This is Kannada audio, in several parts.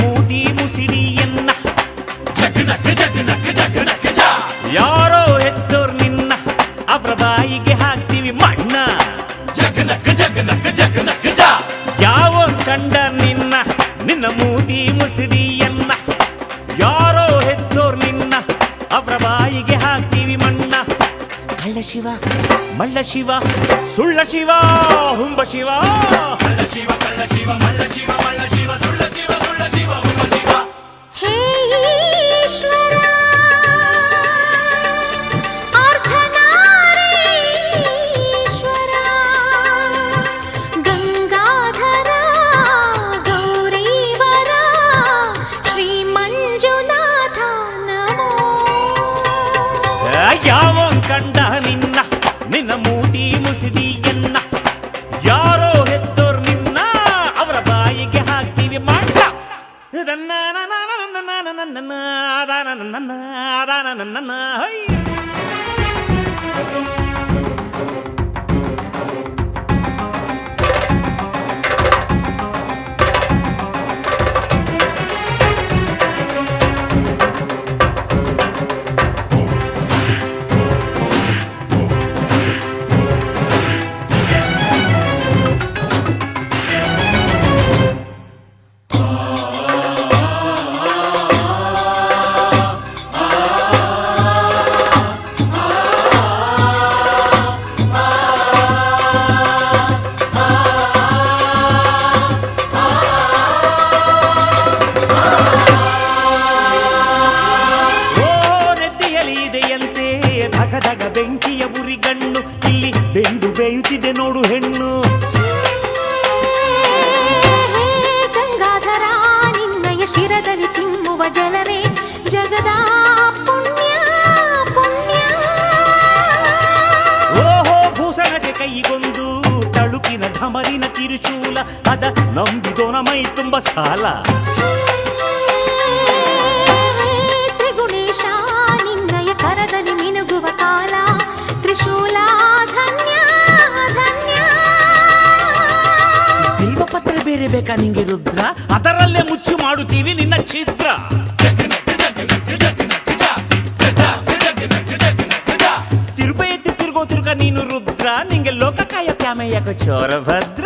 ಮೂತಿ ಮುಸಿಡಿಯನ್ನ. ಜಗನಕ ಜಗನಕ ಜಗನಕ ಯಾರೋ ಎದ್ದೋರ್ ನಿನ್ನ ಅವರ ಬಾಯಿಗೆ ಹಾಕ್ತೀವಿ ಮಣ್ಣ. ಜಗನಕ ಜಗನಕ ಜಗನಕ ಯಾವ ಕಂಡ ನಿನ್ನ ನಿನ್ನ ಮೂತಿ ಮುಸಿಡಿಯನ್ನ. ಯಾರೋ ಎದ್ದೋರ್ ನಿನ್ನ ಅವರ ಬಾಯಿಗೆ ಹಾಕ್ತೀವಿ ಮಣ್ಣ. ಅಲ್ಲ ಶಿವ ಮಲ್ಲ ಶಿವ ಸುಳ್ಳ ಶಿವ ಹುಂಬ ಶಿವ. ಮಲ್ಲ ಶಿವ ಕಳ್ಳ ಶಿವ ಮಲ್ಲ ಶಿವ ಮಲ್ಲ ಶಿವ ಸುಳ್ಳ ಯಾವನ್ ಕಂಡ ನಿನ್ನ ನಿನ್ನ ಮೂತಿ ಮುಸಿಡಿಯನ್ನ ಯಾರೋ ಹೆತ್ತೋರ್ ನಿನ್ನ ಅವರ ಬಾಯಿಗೆ ಹಾಕ್ತೀವಿ ಮಾಡ ನನ್ನ ನನ್ನ ನನ್ನ ನನ್ನ ನನ್ನ ನನ್ನ ನನ್ನ ನನ್ನ ಧಗ ಧಗ ಬೆಂಕಿಯ ಉರಿಗಣ್ಣು ಇಲ್ಲಿ ಬೆಂದು ಬೇಯುತ್ತಿದೆ ನೋಡು ಹೆಣ್ಣು ಹೇ ಗಂಗಾಧರ ನಿನ್ನಯ ಶಿರದಲ್ಲಿ ಚಿಮ್ಮುವ ಜಲವೇ ಜಗದ ಪುಣ್ಯ ಪುಣ್ಯ ಓಹೋ ಭೂಷಣಕ್ಕೆ ಕೈಗೊಂದು ತಳುಕಿನ ಢಮರಿನ ಕಿರುಶೂಲ ಅದ ನಂಬಿದೋನ ಮೈ ತುಂಬ ಸಾಲ ಪತ್ರ ಬೇರೆ ಬೇಕಾ ನಿಂಗೆ ರುದ್ರ ಅದರಲ್ಲೇ ಮುಚ್ಚು ಮಾಡುತ್ತೀವಿ ನಿನ್ನ ಛಿದ್ರ ತಿರುಪ ಎತ್ತಿ ತಿರುಗೋ ತಿರುಗ ನೀನು ರುದ್ರ ನಿಂಗೆ ಲೋಕಕಾಯ ಪ್ಯಾಮಯ್ಯ ಚೋರ ಭದ್ರ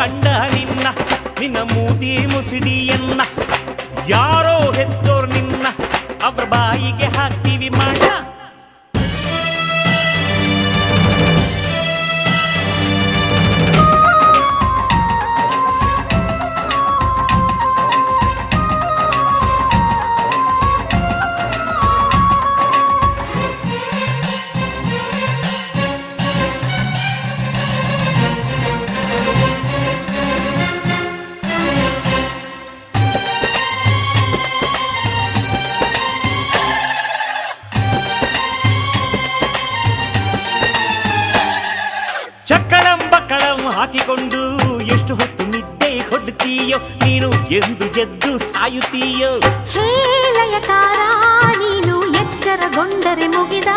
ಕಂಡ ನಿನ್ನ ನಿನ್ನ ಮೂತಿ ಮುಸಿಡಿಯನ್ನ ಯಾರೋ ಹೆತ್ತೋರ್ ನಿನ್ನ ಅವ್ರ ಬಾಯಿಗೆ ಹಾಕ್ತೀವಿ ಹಾಕಿಕೊಂಡು ಎಷ್ಟು ಹೊತ್ತು ನಿದ್ದೆ ಹೊಡ್ತೀಯೋ ನೀನು ಎಂದು ಎದ್ದು ಸಾಯುತ್ತೀಯೋ? ಹೇ ಲಯಕಾರ ನೀನು ಎಚ್ಚರಗೊಂಡರೆ ಮುಗಿದ.